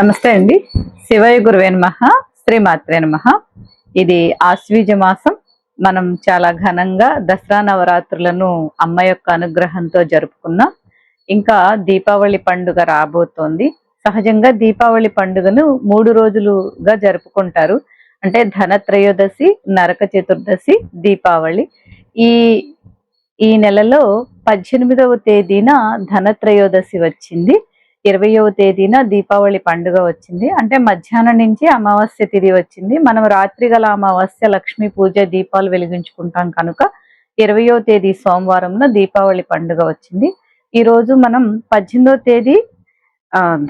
నమస్తే అండి. శివయ గురువే నమ శ్రీమాత్రే నమ. ఇది ఆశ్వీజ మాసం. మనం చాలా ఘనంగా దసరా నవరాత్రులను అమ్మ యొక్క అనుగ్రహంతో జరుపుకున్నాం. ఇంకా దీపావళి పండుగ రాబోతోంది. సహజంగా దీపావళి పండుగను మూడు రోజులుగా జరుపుకుంటారు. అంటే ధనత్రయోదశి నరక చతుర్దశి దీపావళి. ఈ ఈ నెలలో పద్దెనిమిదవ తేదీన ధనత్రయోదశి వచ్చింది. ఇరవయవ తేదీన దీపావళి పండుగ వచ్చింది. అంటే మధ్యాహ్నం నుంచి అమావాస్య తిథి వచ్చింది. మనం రాత్రి గల అమావాస్య లక్ష్మీ పూజ దీపాలు వెలిగించుకుంటాం కనుక ఇరవయో తేదీ సోమవారంన దీపావళి పండుగ వచ్చింది. ఈ రోజు మనం పద్దెనిమిదవ తేదీ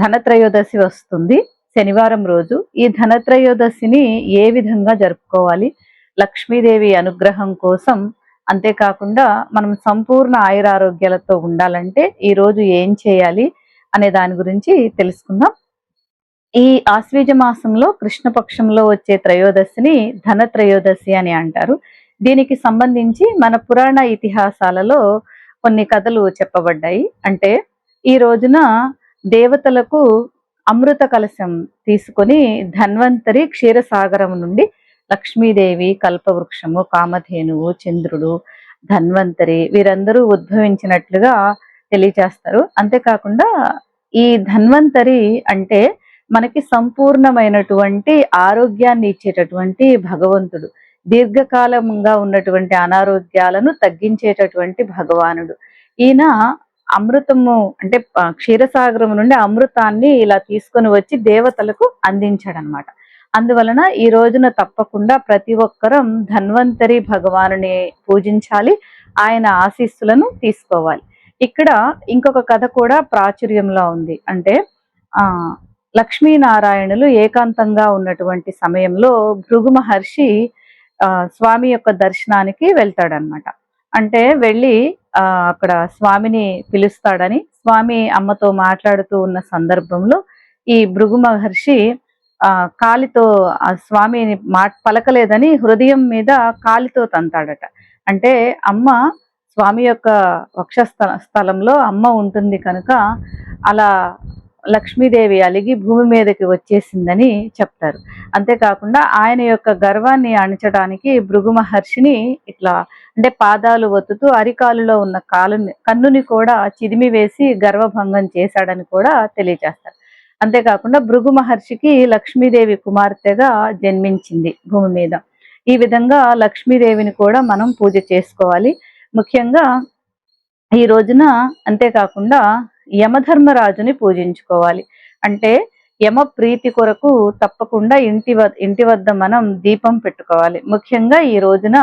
ధనత్రయోదశి వస్తుంది. శనివారం రోజు. ఈ ధనత్రయోదశిని ఏ విధంగా జరుపుకోవాలి? లక్ష్మీదేవి అనుగ్రహం కోసం అంతేకాకుండా మనం సంపూర్ణ ఆయురారోగ్యాలతో ఉండాలంటే ఈ రోజు ఏం చేయాలి? అనే దాని గురించి తెలుసుకుందాం. ఈ ఆశ్వీజ మాసంలో కృష్ణపక్షంలో వచ్చే త్రయోదశిని ధన త్రయోదశి అని అంటారు. దీనికి సంబంధించి మన పురాణ ఇతిహాసాలలో కొన్ని కథలు చెప్పబడ్డాయి. అంటే ఈ రోజున దేవతలకు అమృత కలశం తీసుకొని ధన్వంతరి క్షీరసాగరం నుండి లక్ష్మీదేవి కల్పవృక్షము కామధేనువు చంద్రుడు ధన్వంతరి వీరందరూ ఉద్భవించినట్లుగా తెలియచేస్తారు అంతేకాకుండా ఈ ధన్వంతరి అంటే మనకి సంపూర్ణమైనటువంటి ఆరోగ్యాన్ని ఇచ్చేటటువంటి భగవంతుడు. దీర్ఘకాలంగా ఉన్నటువంటి అనారోగ్యాలను తగ్గించేటటువంటి భగవానుడు. ఈయన అమృతము అంటే క్షీరసాగరం నుండి అమృతాన్ని ఇలా తీసుకొని వచ్చి దేవతలకు అందించాడనమాట. అందువలన ఈ రోజున తప్పకుండా ప్రతి ఒక్కరం ధన్వంతరి భగవానుని పూజించాలి. ఆయన ఆశీస్సులను తీసుకోవాలి. ఇక్కడ ఇంకొక కథ కూడా ప్రాచుర్యంలో ఉంది. అంటే ఆ లక్ష్మీనారాయణులు ఏకాంతంగా ఉన్నటువంటి సమయంలో భృగు మహర్షి ఆ స్వామి యొక్క దర్శనానికి వెళ్తాడనమాట అంటే వెళ్ళి ఆ అక్కడ స్వామిని పిలుస్తాడని స్వామి అమ్మతో మాట్లాడుతూ ఉన్న సందర్భంలో ఈ భృగు మహర్షి ఆ కాలితో ఆ స్వామిని మా పలకలేదని హృదయం మీద కాలితో తంతాడట. అంటే అమ్మ స్వామి యొక్క వక్షస్థల స్థలంలో అమ్మ ఉంటుంది కనుక అలా లక్ష్మీదేవి అలిగి భూమి మీదకి వచ్చేసిందని చెప్తారు. అంతేకాకుండా ఆయన యొక్క గర్వాన్ని అణచడానికి భృగు మహర్షిని ఇట్లా అంటే పాదాలు ఒత్తుతూ అరికాలులో ఉన్న కాలుని కన్నుని కూడా చిదిమి వేసి గర్వభంగం చేశాడని కూడా తెలియజేస్తారు. అంతేకాకుండా భృగు మహర్షికి లక్ష్మీదేవి కుమార్తెగా జన్మించింది భూమి మీద. ఈ విధంగా లక్ష్మీదేవిని కూడా మనం పూజ చేసుకోవాలి. ముఖ్యంగా ఈ రోజున అంతేకాకుండా యమధర్మరాజుని పూజించుకోవాలి. అంటే యమ ప్రీతి కొరకు తప్పకుండా ఇంటి వద్ద ఇంటి వద్ద మనం దీపం పెట్టుకోవాలి. ముఖ్యంగా ఈ రోజున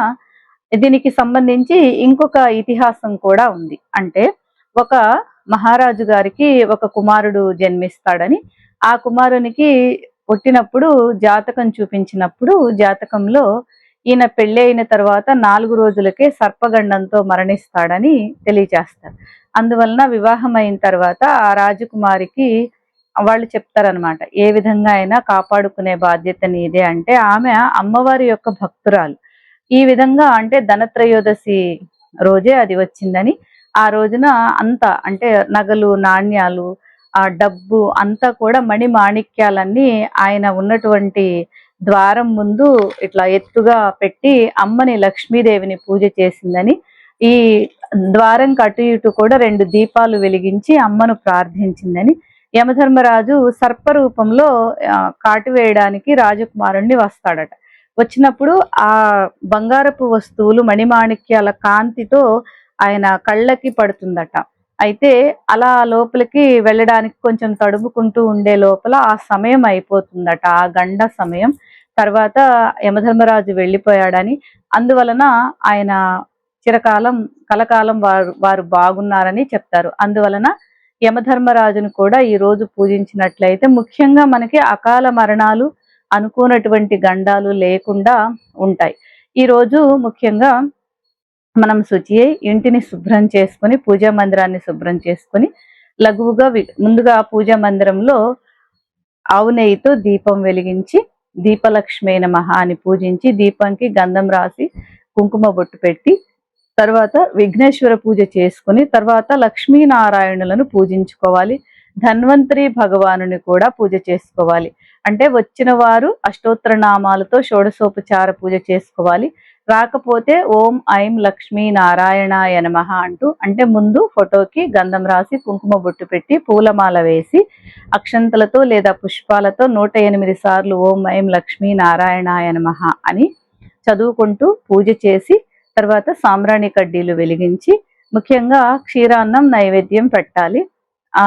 దీనికి సంబంధించి ఇంకొక ఇతిహాసం కూడా ఉంది. అంటే ఒక మహారాజు గారికి ఒక కుమారుడు జన్మిస్తాడని ఆ కుమారునికి పుట్టినప్పుడు జాతకం చూపించినప్పుడు జాతకంలో ఈయన పెళ్ళి అయిన తర్వాత నాలుగు రోజులకే సర్పగండంతో మరణిస్తాడని తెలియజేస్తారు. అందువలన వివాహం అయిన తర్వాత ఆ రాజకుమారికి వాళ్ళు చెప్తారనమాట ఏ విధంగా అయినా కాపాడుకునే బాధ్యత నీదే అంటే ఆమె అమ్మవారి యొక్క భక్తురాలు. ఈ విధంగా అంటే ధనత్రయోదశి రోజే అది వచ్చిందని ఆ రోజున అంతా అంటే నగలు నాణ్యాలు ఆ డబ్బు అంతా కూడా మణి మాణిక్యాలన్నీ ఆయన ఉన్నటువంటి ద్వారం ముందు ఇట్లా ఎత్తుగా పెట్టి అమ్మని లక్ష్మీదేవిని పూజ చేసిందని ఈ ద్వారం కటు ఇటు కూడా రెండు దీపాలు వెలిగించి అమ్మను ప్రార్థించిందని యమధర్మరాజు సర్పరూపంలో కాటు వేయడానికి రాజకుమారుణ్ణి వస్తాడట. వచ్చినప్పుడు ఆ బంగారపు వస్తువులు మణిమాణిక్యాల కాంతితో ఆయన కళ్ళకి పడుతుందట. అయితే అలా లోపలికి వెళ్ళడానికి కొంచెం తడుముకుంటూ ఉండే లోపల ఆ సమయం అయిపోతుందట ఆ గండ సమయం. తర్వాత యమధర్మరాజు వెళ్ళిపోయాడని అందువలన ఆయన చిరకాలం కలకాలం వారు వారు బాగున్నారని చెప్తారు. అందువలన యమధర్మరాజును కూడా ఈ రోజు పూజించినట్లయితే ముఖ్యంగా మనకి అకాల మరణాలు అనుకోనటువంటి గండాలు లేకుండా ఉంటాయి. ఈ రోజు ముఖ్యంగా మనం శుచి అయి ఇంటిని శుభ్రం చేసుకొని పూజా మందిరాన్ని శుభ్రం చేసుకొని లఘువుగా ముందుగా పూజా మందిరంలో ఆవు నెయ్యితో దీపం వెలిగించి దీపలక్ష్మి నమః అని పూజించి దీపంకి గంధం రాసి కుంకుమ బొట్టు పెట్టి తర్వాత విఘ్నేశ్వర పూజ చేసుకుని తర్వాత లక్ష్మీనారాయణులను పూజించుకోవాలి. ధన్వంతరి భగవానుని కూడా పూజ చేసుకోవాలి. అంటే వచ్చిన వారు అష్టోత్తర నామాలతో షోడశోపచార పూజ చేసుకోవాలి. రాకపోతే ఓం ఐం లక్ష్మీ నారాయణాయ నమ అంటూ అంటే ముందు ఫోటోకి గంధం రాసి కుంకుమ బొట్టు పెట్టి పూలమాల వేసి అక్షంతలతో లేదా పుష్పాలతో నూట ఎనిమిది సార్లు ఓం ఐం లక్ష్మీ నారాయణాయ నమః అని చదువుకుంటూ పూజ చేసి తర్వాత సాంబ్రాణి కడ్డీలు వెలిగించి ముఖ్యంగా క్షీరాన్నం నైవేద్యం పెట్టాలి.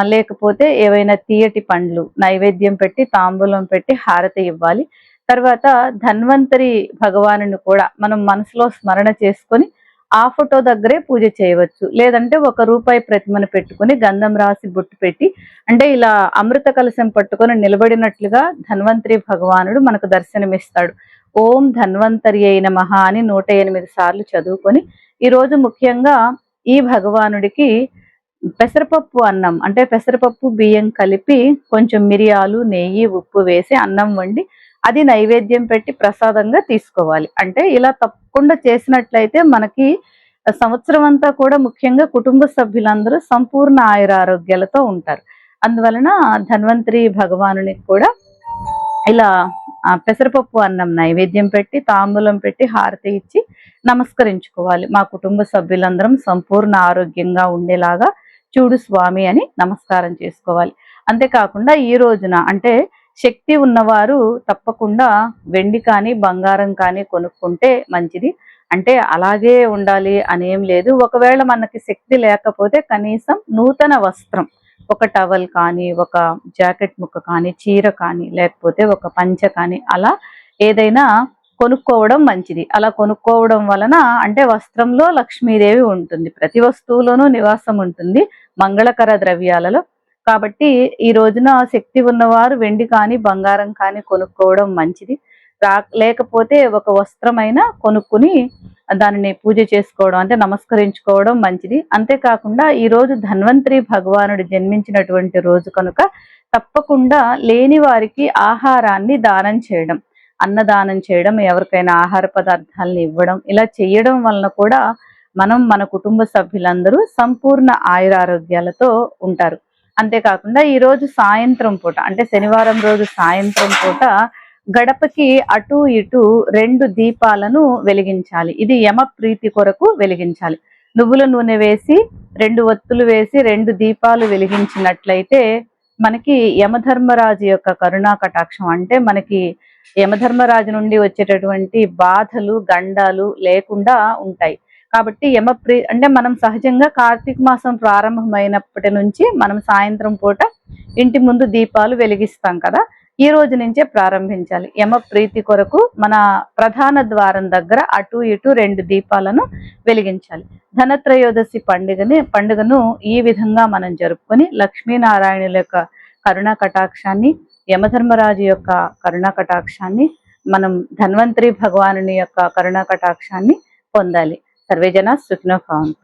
లేకపోతే ఏవైనా తీయటి పండ్లు నైవేద్యం పెట్టి తాంబూలం పెట్టి హారతి ఇవ్వాలి. తర్వాత ధన్వంతరి భగవానుని కూడా మనం మనసులో స్మరణ చేసుకొని ఆ ఫోటో దగ్గరే పూజ చేయవచ్చు. లేదంటే ఒక రూపాయి ప్రతిమను పెట్టుకొని గంధం రాసి బొట్టు పెట్టి అంటే ఇలా అమృత కలశం పట్టుకొని నిలబడినట్లుగా ధన్వంతరి భగవానుడు మనకు దర్శనమిస్తాడు. ఓం ధన్వంతరి అయిన మహా అని నూట ఎనిమిది సార్లు చదువుకొని ఈరోజు ముఖ్యంగా ఈ భగవానుడికి పెసరపప్పు అన్నం అంటే పెసరపప్పు బియ్యం కలిపి కొంచెం మిరియాలు నెయ్యి ఉప్పు వేసి అన్నం వండి అది నైవేద్యం పెట్టి ప్రసాదంగా తీసుకోవాలి. అంటే ఇలా తప్పకుండా చేసినట్లయితే మనకి సంవత్సరం అంతా కూడా ముఖ్యంగా కుటుంబ సభ్యులందరూ సంపూర్ణ ఆయుర ఆరోగ్యాలతో ఉంటారు. అందువలన ధన్వంతరి భగవానునికి కూడా ఇలా పెసరపప్పు అన్నం నైవేద్యం పెట్టి తాంబూలం పెట్టి హారతి ఇచ్చి నమస్కరించుకోవాలి. మా కుటుంబ సభ్యులందరం సంపూర్ణ ఆరోగ్యంగా ఉండేలాగా చూడు స్వామి అని నమస్కారం చేసుకోవాలి. అంతేకాకుండా ఈ రోజున అంటే శక్తి ఉన్నవారు తప్పకుండా వెండి కానీ బంగారం కానీ కొనుక్కుంటే మంచిది. అంటే అలాగే ఉండాలి అనేం లేదు. ఒకవేళ మనకి శక్తి లేకపోతే కనీసం నూతన వస్త్రం ఒక టవల్ కానీ ఒక జాకెట్ ముక్క కానీ చీర కానీ లేకపోతే ఒక పంచ కానీ అలా ఏదైనా కొనుక్కోవడం మంచిది. అలా కొనుక్కోవడం వలన అంటే వస్త్రంలో లక్ష్మీదేవి ఉంటుంది. ప్రతి వస్తువులోనూ నివాసం ఉంటుంది. మంగళకర ద్రవ్యాలలో కాబట్టి ఈ రోజున శక్తి ఉన్నవారు వెండి కానీ బంగారం కానీ కొనుక్కోవడం మంచిది. రా లేకపోతే ఒక వస్త్రమైనా కొనుక్కుని దానిని పూజ చేసుకోవడం అంటే నమస్కరించుకోవడం మంచిది. అంతేకాకుండా ఈ రోజు ధన్వంతరి భగవానుడు జన్మించినటువంటి రోజు కనుక తప్పకుండా లేని వారికి ఆహారాన్ని దానం చేయడం అన్నదానం చేయడం ఎవరికైనా ఆహార పదార్థాలను ఇవ్వడం ఇలా చేయడం వలన కూడా మనం మన కుటుంబ సభ్యులందరూ సంపూర్ణ ఆయురారోగ్యాలతో ఉంటారు. అంతేకాకుండా ఈరోజు సాయంత్రం పూట అంటే శనివారం రోజు సాయంత్రం పూట గడపకి అటు ఇటు రెండు దీపాలను వెలిగించాలి. ఇది యమ ప్రీతి కొరకు వెలిగించాలి. నువ్వుల నూనె వేసి రెండు ఒత్తులు వేసి రెండు దీపాలు వెలిగించినట్లయితే మనకి యమధర్మరాజు యొక్క కరుణా కటాక్షం అంటే మనకి యమధర్మరాజు నుండి వచ్చేటటువంటి బాధలు గండాలు లేకుండా ఉంటాయి. కాబట్టి యమప్రీ అంటే మనం సహజంగా కార్తీక మాసం ప్రారంభమైనప్పటి నుంచి మనం సాయంత్రం పూట ఇంటి ముందు దీపాలు వెలిగిస్తాం కదా. ఈ రోజు నుంచే ప్రారంభించాలి. యమ ప్రీతి కొరకు మన ప్రధాన ద్వారం దగ్గర అటు ఇటు రెండు దీపాలను వెలిగించాలి. ధనత్రయోదశి పండుగని పండుగను ఈ విధంగా మనం జరుపుకొని లక్ష్మీనారాయణుల యొక్క కరుణా కటాక్షాన్ని యమధర్మరాజు యొక్క కరుణా కటాక్షాన్ని మనం ధన్వంతరి భగవానుని యొక్క కరుణా కటాక్షాన్ని పొందాలి. సర్వే జన సుఖినో భవంతు